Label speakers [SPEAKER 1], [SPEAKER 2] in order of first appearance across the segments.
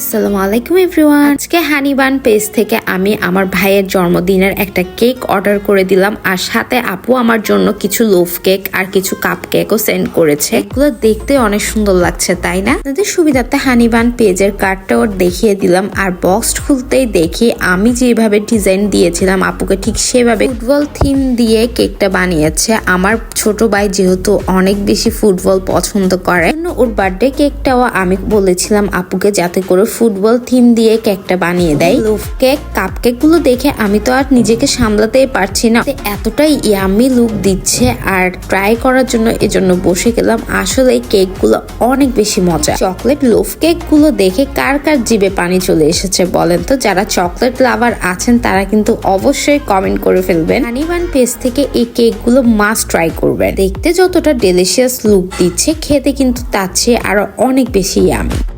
[SPEAKER 1] আসসালামু আলাইকুম এভরিওয়ান। আজকে হানিবান পেজ থেকে আমি আমার ভাইয়ের জন্মদিনের একটা কেক অর্ডার করে দিলাম আর সাথে আপু আমার জন্য কিছু লোফ কেক আর কিছু কাপ কেকও সেন্ড করেছে। এগুলো দেখতে অনেক সুন্দর লাগছে, তাই না? আপনাদের সুবিধার্থে হানিবান পেজের কার্ডটাও দেখিয়ে দিলাম আর বক্স খুলতেই দেখি আমি যেভাবে ডিজাইন দিয়েছিলাম, আপুকে ঠিক সেভাবে ফুটবল থিম দিয়ে কেকটা বানিয়েছে। আমার ছোট ভাই যেহেতু অনেক বেশি ফুটবল পছন্দ করে জন্য ওর বার্থডে কেকটাও আমি বলেছিলাম আপুকে যাতে করে ফুটবল থিম দিয়ে কেকটা বানিয়ে দেয়। লোফ। কেক কাপ কেকগুলো দেখে আমি তো আর নিজেকে সামলাতেই পারছি না। এতটাই ইয়ামি লুক দিচ্ছে আর ট্রাই করার জন্য এজন্য বসে গেলাম। আসলে কেকগুলো অনেক বেশি মজা। চকলেট লোফ কেকগুলো দেখে কার কার জিভে পানি চলে এসেছে বলেন তো? যারা চকলেট লাভার আছেন তারা কিন্তু অবশ্যই কমেন্ট করে ফেলবেন। হানিবান পেজ থেকে এই কেকগুলো মাস্ট ট্রাই করবেন। দেখতে যতটা ডেলিশিয়াস লুক দিচ্ছে খেতে কিন্তু তার চেয়ে আরও অনেক বেশি ইয়ামি।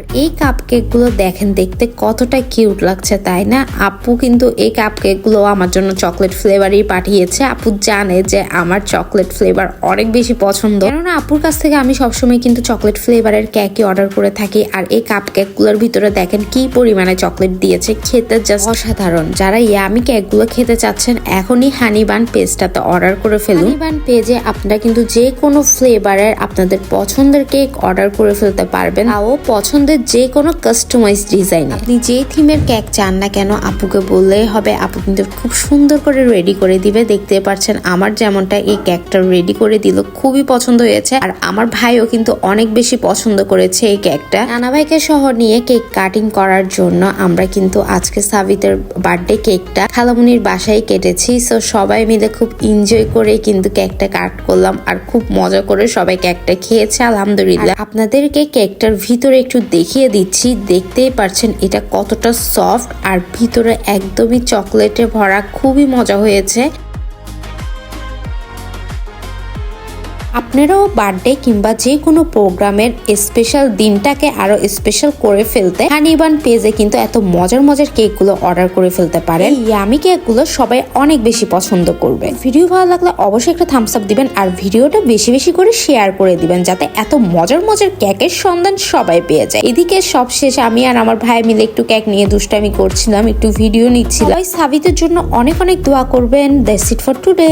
[SPEAKER 1] আর এই কাপগুলো দেখেন, দেখতে কতটা কিউট লাগছে, তাই না? আপু কিন্তু এই কাপগুলো আমার জন্য চকলেট ফ্লেভারই পাঠিয়েছে। আপু জানে যে আমার চকলেট ফ্লেভার অনেক বেশি পছন্দ। কেননা আপুর কাছ থেকে আমি সবসময় কিন্তু চকলেট ফ্লেভারের কেকই অর্ডার করে থাকি। আর এই কাপগুলোর ভিতরে দেখেন কি পরিমাণে চকলেট দিয়েছে। খেতে জাস্ট অসাধারণ। যারা ইয়ামি কেকগুলো খেতে চাচ্ছেন, এখনই হানিবান পেজটাতে অর্ডার করে ফেলুন। হানিবান পেজে আপনারা কিন্তু যে কোনো ফ্লেভারের আপনাদের পছন্দের কেক অর্ডার করে ফেলতে পারবেন। তাও পছন্দের যে কোনো কাস্টমাইজ ডিজাইন আপনি যে থিমের কেক চান না কেন, আপুকে বললেই হবে, আপু কিন্তু খুব সুন্দর করে রেডি করে দিবে। দেখতে পাচ্ছেন, আমার যেমনটা এই কেকটা রেডি করে দিল, খুবই পছন্দ হয়েছে। আর আমার ভাইও কিন্তু অনেক বেশি পছন্দ করেছে এই কেকটা নানা ভাইকে সহ নিয়ে কেক কাটিং করার জন্য আমরা কিন্তু আজকে সাবিতের বার্থডে কেকটা খালামুনির বাসায় কেটেছি। সো সবাই মিলে খুব এনজয় করে কিন্তু কেকটা কাট করলাম। আর খুব মজা করে সবাই কেকটা খেয়েছে, আলহামদুলিল্লাহ। আপনাদেরকে কেকটার ভিতরে একটু দেখিয়ে দিচ্ছি, দেখতেই পারছেন এটা কতটা সফট আর ভিতরে একদমই চকলেটে ভরা, খুবই মজা হয়েছে। আপনারাও বার্থডে কিংবা যে কোনো প্রোগ্রামের স্পেশাল দিনটাকে আরও স্পেশাল করে ফেলতে হানিবান পেজে কিন্তু এত মজার মজার কেকগুলো অর্ডার করে ফেলতে পারেন। ইয়ামি কেকগুলো সবাই অনেক বেশি পছন্দ করবে। ভিডিও ভালো লাগলে অবশ্যই একটা থামস আপ দিবেন আর ভিডিওটা বেশি বেশি করে শেয়ার করে দিবেন যাতে এত মজার মজার কেকের সন্ধান সবাই পেয়ে যায়। এদিকে সব শেষ আমি আর আমার ভাই মিলে একটু কেক নিয়ে দুষ্টামি করছিলাম একটু ভিডিও নিচ্ছিলাম। ওই সাবিতের জন্য অনেক অনেক দোয়া করবেন। That's it for today